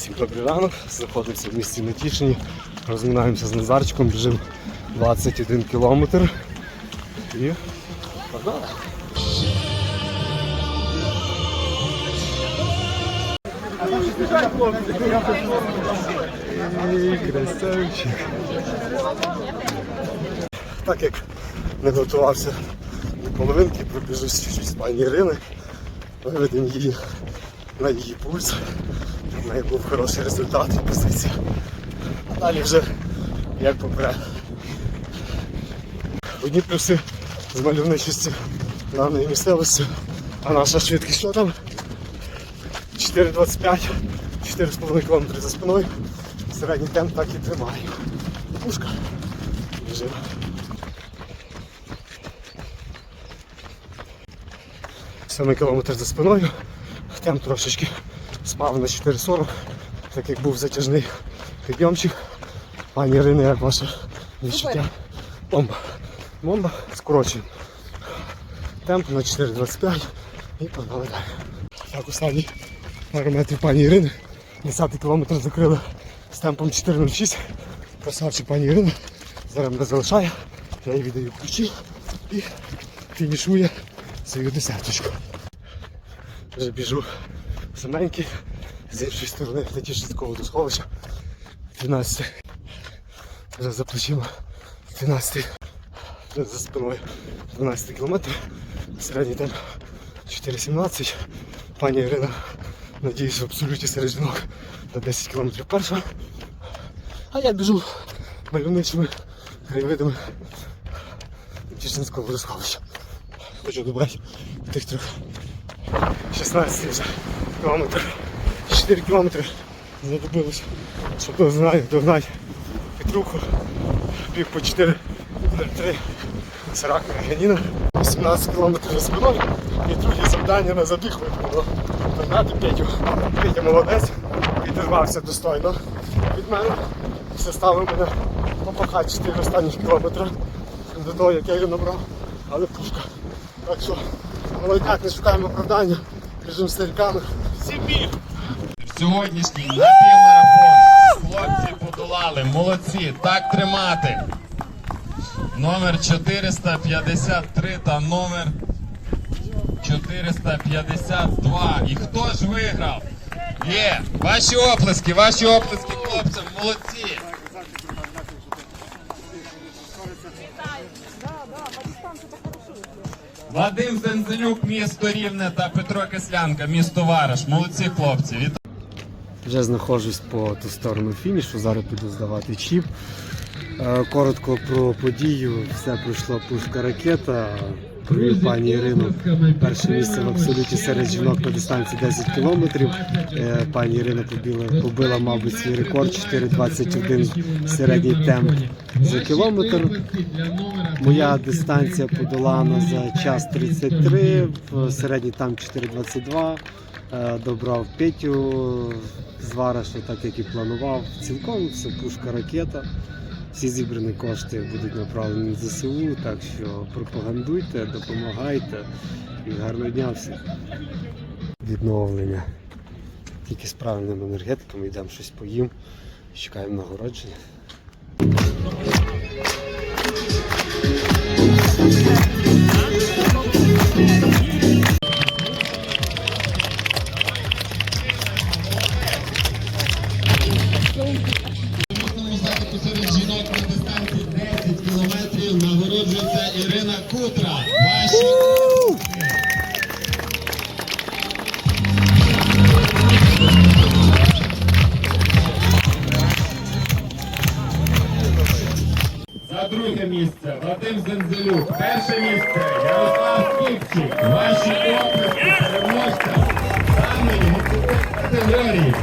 Всім добрий ранок, знаходимося в місті Натішині, розминаємося з Назарчиком, біжимо 21 кілометр і погнали. Красавчик. Так як не готувався до половинки, пробіжусь з пані Ірини, виведемо її на її пульс. Неї був хороший результат і позиція. А далі вже як попре. Одні плюси з мальовничості даної місцевості, а наша швидкість що там? 4,25, 4,5 км за спиною. Середній темп так і тримаю. Пушка. Біжимо. Сьомий кілометр за спиною. Темп трошечки спав на 4,40, так як був затяжний підйомчик. Пані Ірина, як ваше відчуття? Бомба. Бомба. Скорочуємо. Темп на 4,25 і погнали далі. Так, останні пару метрів пані Ірини. 10 кілометр закрили з темпом 4,06. Красавчик пані Ірина. Зараз мене залишає. Я їй віддаю ключі і фінішує свою десяточку. Вже біжу саменький, з іншої сторони Тетішинського до сховища. 12. Вже за плечима 12. Вже за спиною 12 кілометрів. Середній темп 4,17. Пані Ірина, надіюсь, в абсолюті серед жінок на 10 кілометрів перша. А я біжу мальовничими краєвидами Тішинського водосховища. Хочу добрати тих трьох 16 вже кілометр. 4 кілометри знадобилось, щоб догнати, догнати Петруху. Біг по 4, 3, Сарака, Ганіна. 18 кілометрів за спиною. І друге завдання на забіг виповнило. Догнати Петю. Петя молодець, відірвався достойно від мене. Заставив мене попахати 4 останніх кілометри до того, як я його набрав. Але пушка. Так що, молодняк, не шукаємо оправдання, біжимо з стариками. Біг! Сьогоднішній напівмарафон хлопці подолали. Молодці, так тримати. Номер 453 та номер 452. І хто ж виграв? Є! Ваші оплески, ваші оплески хлопцям, молодці! Вадим Зензелюк, місто Рівне та Петро Кислянка, місто Вараш. Молодці хлопці. Вітаю! Вже знаходжусь по ту сторону фінішу, зараз піду здавати чіп. Е, Коротко про подію. Все пройшло пушка ракета. Провів пані Ірину перше місце в абсолюті серед жінок на дистанції 10 кілометрів. Е, Пані Ірина побила, побила, мабуть, свій рекорд 4,21 середній темп за кілометр. Моя дистанція подолана за час 33, в середній там 4,22. Е, Добрав Петю з Вараша, так як і планував. Цілком все пушка ракета. Всі зібрані кошти будуть направлені на ЗСУ, так що пропагандуйте, допомагайте і гарного дня всім. Відновлення. Тільки з правильними енергетиками йдемо щось поїм. Чекаємо нагородження. Серед За друге місце Вадим Зензелюк. Перше місце Ярослав Кіпчик. Ваші оплески переможця даної категорії.